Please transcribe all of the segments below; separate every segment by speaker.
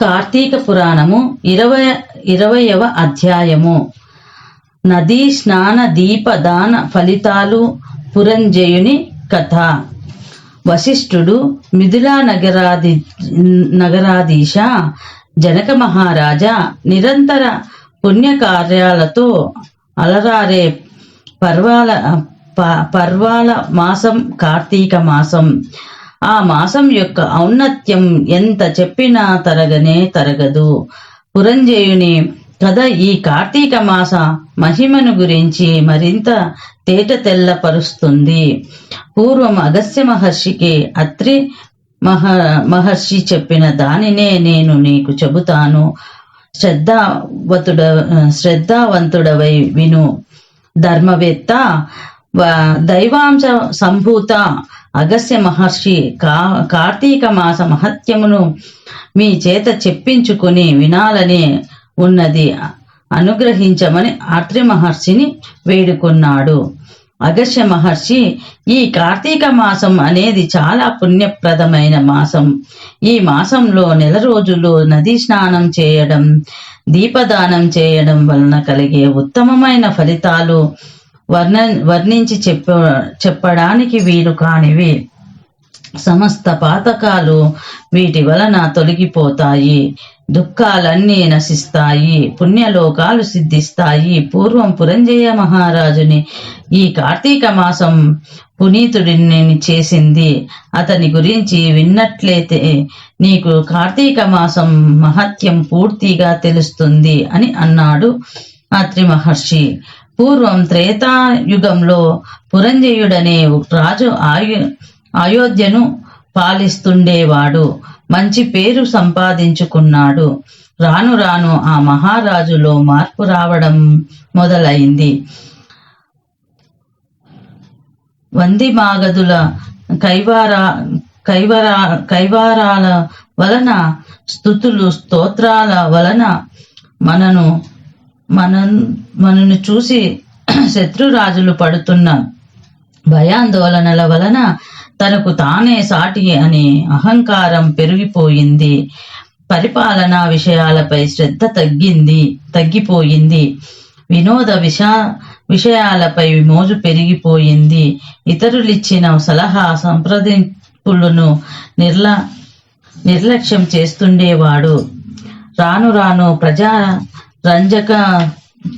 Speaker 1: కార్తీక పురాణము ఇరవై ఇరవయవ అధ్యాయము. నదీ స్నాన దీప దాన ఫలితాలు పురంజయుని కథ. వశిష్ఠుడు మిథులా నగరాది నగరాధీశ జనక మహారాజా నిరంతర పుణ్యకార్యాలతో అలరారే పర్వాల ప- పర్వాల మాసం కార్తీక మాసం. ఆ మాసం యొక్క ఔన్నత్యం ఎంత చెప్పినా తరగనే తరగదు. పురంజయుని కథ ఈ కార్తీక మాస మహిమను గురించి మరింత తేట తెల్లపరుస్తుంది. పూర్వం అగస్త్య మహర్షికి అత్రి మహ మహర్షి చెప్పిన దానినే నేను నీకు చెబుతాను. శ్రద్ధావతుడ శ్రద్ధావంతుడవై విను. ధర్మవేత్త దైవాంశ సంభూత అగస్య మహర్షి కా కార్తీక మాస మహత్యమును మీ చేత చెప్పించుకుని వినాలని ఉన్నది. అనుగ్రహించమని ఆత్రి మహర్షిని వేడుకున్నాడు. అగస్య మహర్షి ఈ కార్తీక మాసం అనేది చాలా పుణ్యప్రదమైన మాసం. ఈ మాసంలో నెల రోజులు నదీ స్నానం చేయడం దీపదానం చేయడం వలన కలిగే ఉత్తమమైన ఫలితాలు వర్ణ వర్ణించి చెప్ప చెప్పడానికి వీలు కానివి. సమస్త పాతకాలు వీటి వలన తొలగిపోతాయి. దుఃఖాలన్నీ నశిస్తాయి. పుణ్యలోకాలు సిద్ధిస్తాయి. పూర్వం పురంజయ మహారాజుని ఈ కార్తీక మాసం పునీతుడిని చేసింది. అతని గురించి విన్నట్లయితే నీకు కార్తీక మాసం మహత్యం పూర్తిగా తెలుస్తుంది అని అన్నాడు అత్రి మహర్షి పూర్వం త్రేతాయుగంలో పురంజయుడనే రాజు ఆయు అయోధ్యను పాలిస్తుండేవాడు. మంచి పేరు సంపాదించుకున్నాడు. రాను రాను ఆ మహారాజులో మార్పు రావడం మొదలైంది. వంది మాగదుల కైవార కైవరా కైవారాల వలన స్థుతులు స్తోత్రాల వలన మనను మన మనను చూసి శత్రురాజులు పడుతున్న భయాందోళనల వలన తనకు తానే సాటి అనే అహంకారం పెరిగిపోయింది. పరిపాలనా విషయాలపై శ్రద్ధ తగ్గింది తగ్గిపోయింది. వినోద విష విషయాలపై మోజు పెరిగిపోయింది. ఇతరులిచ్చిన సలహా సంప్రదింపులను నిర్ల నిర్లక్ష్యం చేస్తుండేవాడు. రాను రాను ప్రజా రంజక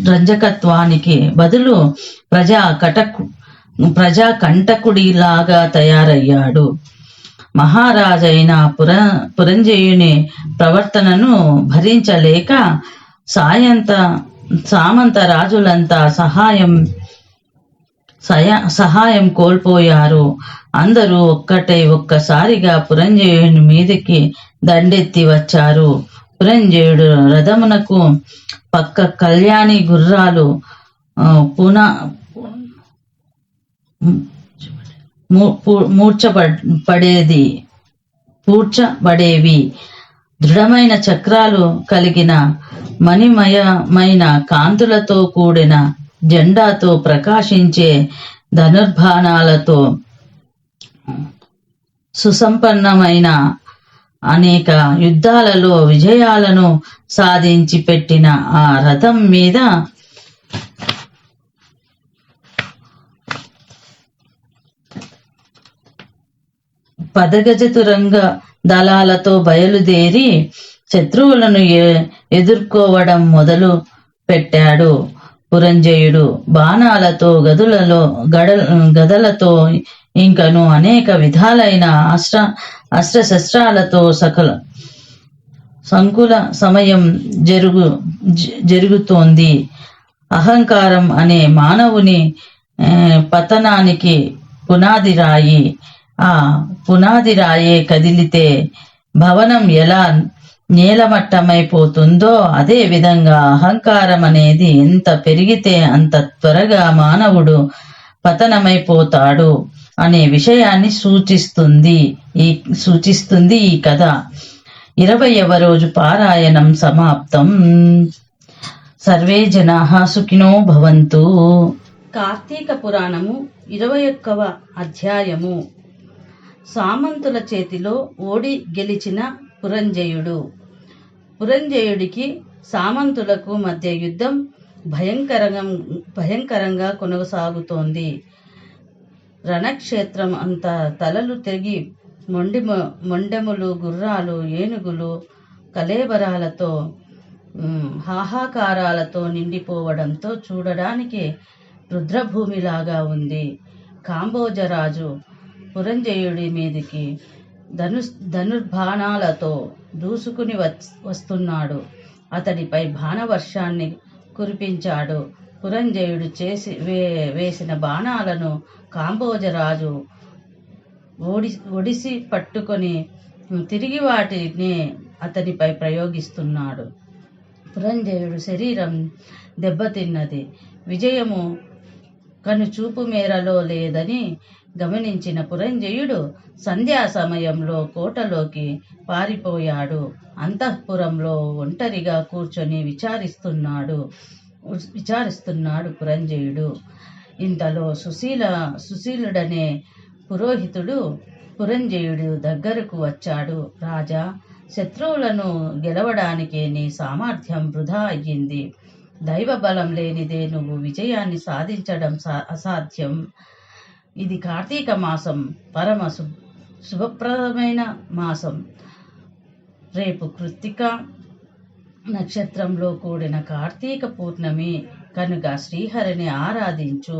Speaker 1: రంజకత్వానికి బదులు ప్రజా కటకు ప్రజా కంటకుడిలాగా తయారయ్యాడు. మహారాజైన పుర పురంజయుని ప్రవర్తనను భరించలేక సాయంత సామంత రాజులంతా సహాయం సహాయం కోల్పోయారు. అందరూ ఒక్కటే ఒక్కసారిగా పురంజయుని మీదకి దండెత్తి వచ్చారు. పురంజయుడు రథమునకు పక్క కళ్యాణి గుర్రాలు పున మూ- పూడ్చబడేవి. దృఢమైన చక్రాలు కలిగిన మణిమయమైన కాంతులతో కూడిన జెండాతో ప్రకాశించే ధనుర్బాణాలతో సుసంపన్నమైన అనేక యుద్ధాలలో విజయాలను సాధించి పెట్టిన ఆ రథం మీద పదగజతురంగ దళాలతో బయలుదేరి శత్రువులను ఎ- ఎదుర్కోవడం మొదలు పెట్టాడు. పురంజయుడు బాణాలతో గదులలో గడ గదలతో ఇంకను అనేక విధాలైన అస్త్ర అస్త్రశస్త్రాలతో సకల సంకుల సమయం జరుగు జరుగుతోంది. అహంకారం అనే మానవుని పతనానికి పునాది రాయి. ఆ పునాది రాయే కదిలితే భవనం ఎలా నేలమట్టమైపోతుందో అదే విధంగా అహంకారం అనేది ఎంత పెరిగితే అంత త్వరగా మానవుడు పతనమైపోతాడు. అనే విషయాన్ని సూచిస్తుంది ఈ సూచిస్తుంది ఈ కథ. ఇరవయవ రోజు పారాయణం సమాప్తం. సర్వే జనా సుఖినో భవంతు. కార్తీక పురాణము ఇరవై ఒక్కవ అధ్యాయము. సామంతుల చేతిలో ఓడి గెలిచిన పురంజయుడు. పురంజయుడికి సామంతులకు మధ్య యుద్ధం భయంకరంగా భయంకరంగా కొనసాగుతోంది. రణక్షేత్రం అంతా తలలు తెగి మొండి మొండెములు గుర్రాలు ఏనుగులు కలేబరాలతో హాహాకారాలతో నిండిపోవడంతో చూడడానికి రుద్రభూమిలాగా ఉంది. కాంబోజరాజు పురంజయుడి మీదికి ధను ధనుర్బాణాలతో దూసుకుని వస్తున్నాడు. అతడిపై బాణవర్షాన్ని కురిపించాడు. పురంజయుడు చేసి వే వేసిన బాణాలను కాంబోజరాజు ఓడి ఒడిసి పట్టుకొని తిరిగి వాటిని అతనిపై ప్రయోగిస్తున్నాడు. పురంజయుడు శరీరం దెబ్బతిన్నది. విజయము కనుచూపు మేరలో లేదని గమనించిన పురంజయుడు సంధ్యా సమయంలో కోటలోకి పారిపోయాడు. అంతఃపురంలో ఒంటరిగా కూర్చొని విచారిస్తున్నాడు. విచారిస్తున్నాడు పురంజయుడు. ఇంతలో సుశీల సుశీలుడనే పురోహితుడు పురంజయుడు దగ్గరకు వచ్చాడు. రాజా శత్రువులను గెలవడానికి నీ సామర్థ్యం వృధా అయ్యింది. దైవ బలం లేనిదే నువ్వు విజయాన్ని సాధించడం సా- అసాధ్యం. ఇది కార్తీక మాసం పరమ శు- శుభప్రదమైన మాసం. రేపు కృత్తిక నక్షత్రంలో కూడిన కార్తీక పూర్ణమి కనుక శ్రీహరిని ఆరాధించు.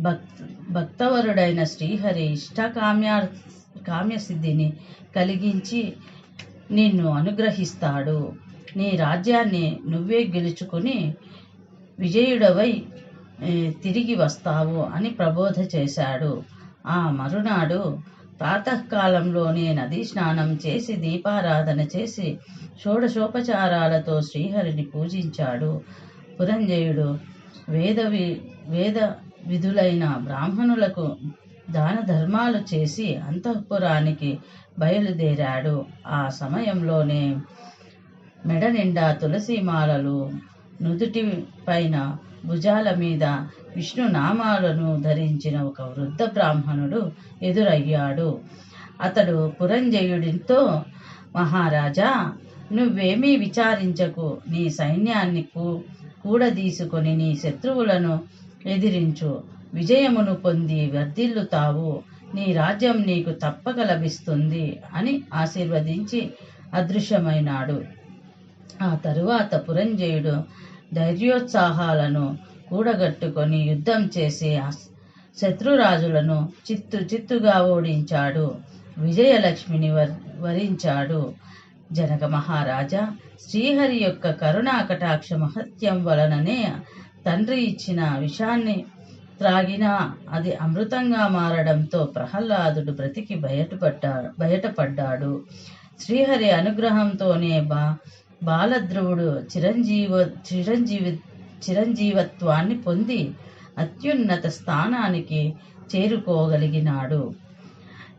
Speaker 1: భక్త భక్తవరుడైన శ్రీహరి ఇష్టకామ్యార్ కామ్యసిద్ధిని కలిగించి నిన్ను అనుగ్రహిస్తాడు. నీ రాజ్యాన్ని నువ్వే గెలుచుకుని విజయుడవై తిరిగి వస్తావు అని ప్రబోధ చేశాడు. ఆ మరునాడు ప్రాతకాలంలోనే నదీ స్నానం చేసి దీపారాధన చేసి షోడశోపచారాలతో శ్రీహరిని పూజించాడు. పురంజయుడు వేద వి- వేద విధులైన బ్రాహ్మణులకు దాన ధర్మాలు చేసి అంతఃపురానికి బయలుదేరాడు. ఆ సమయంలోనే మెడ నిండా తులసి మాలలు నుదుటి పైన భుజాల మీద విష్ణు నామాలను ధరించిన ఒక వృద్ధ బ్రాహ్మణుడు ఎదురయ్యాడు. అతడు పురంజయుడితో మహారాజా నువ్వేమీ విచారించకు. నీ సైన్యాన్ని కూ- కూడదీసుకొని నీ శత్రువులను ఎదిరించు. విజయమును పొంది వర్ధిల్లుతావు. నీ రాజ్యం నీకు తప్పక లభిస్తుంది అని ఆశీర్వదించి అదృశ్యమైనాడు. ఆ తరువాత పురంజయుడు ధైర్యోత్సాహాలను కూడగట్టుకొని యుద్ధం చేసి శత్రురాజులను చిత్తు చిత్తుగా ఓడించాడు. విజయలక్ష్మిని వరించాడు. జనక మహారాజా శ్రీహరి యొక్క కరుణా కటాక్ష మహత్యం వలననే తండ్రి ఇచ్చిన విషాన్ని త్రాగినా అది అమృతంగా మారడంతో ప్రహ్లాదుడు బ్రతికి బయటపడ్డా బయటపడ్డాడు. శ్రీహరి అనుగ్రహంతోనే బా బాలధ్రువుడు చిరంజీవ చిరంజీవి చిరంజీవత్వాన్ని పొంది అత్యున్నత స్థానానికి చేరుకోగలిగినాడు.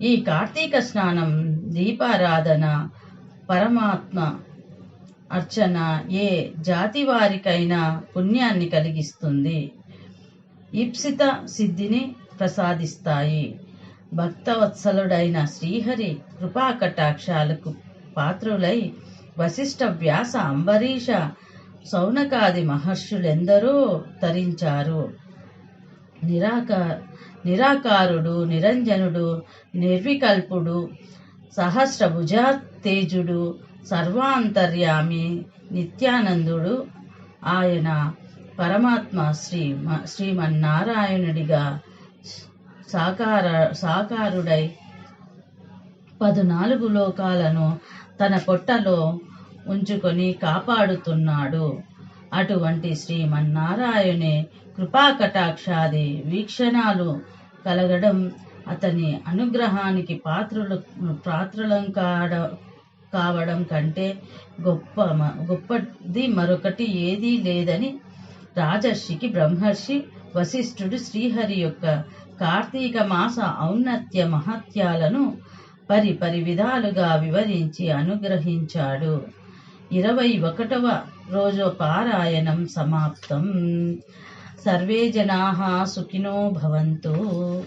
Speaker 1: ఈ కార్తీక స్నానం దీపారాధన పరమాత్మ అర్చన ఏ జాతి వారికైనా పుణ్యాన్ని కలిగిస్తుంది. ఇప్సిత సిద్ధిని ప్రసాదిస్తాయి. భక్తవత్సలుడైన శ్రీహరి కృపా కటాక్షాలకు పాత్రులై వశిష్ఠ వ్యాస అంబరీష సౌనకాది మహర్షులెందరూ తరించారు. నిరాక నిరాకారుడు నిరంజనుడు నిర్వికల్పుడు సహస్రభుజ తేజుడు సర్వాంతర్యామి నిత్యానందుడు ఆయన పరమాత్మ శ్రీ మ- శ్రీమన్నారాయణుడిగా సాకార సాకారుడై పదునాలుగు లోకాలను తన పొట్టలో ఉంచుకొని కాపాడుతున్నాడు. అటువంటి శ్రీమన్నారాయణే కృపాకటాక్షాది వీక్షణాలు కలగడం అతని అనుగ్రహానికి పాత్రులు పాత్రులం కాడ కావడం కంటే గొప్ప మ- గొప్పది మరొకటి ఏదీ లేదని రాజర్షికి బ్రహ్మర్షి వశిష్ఠుడు శ్రీహరి యొక్క కార్తీక మాస ఔన్నత్య మహత్యాలను పరి పరి విధాలుగా వివరించి అనుగ్రహించాడు. ఇరవై ఒకటవ రోజు పారాయణం సమాప్తం. సర్వే జనా సుఖినో భవంతు.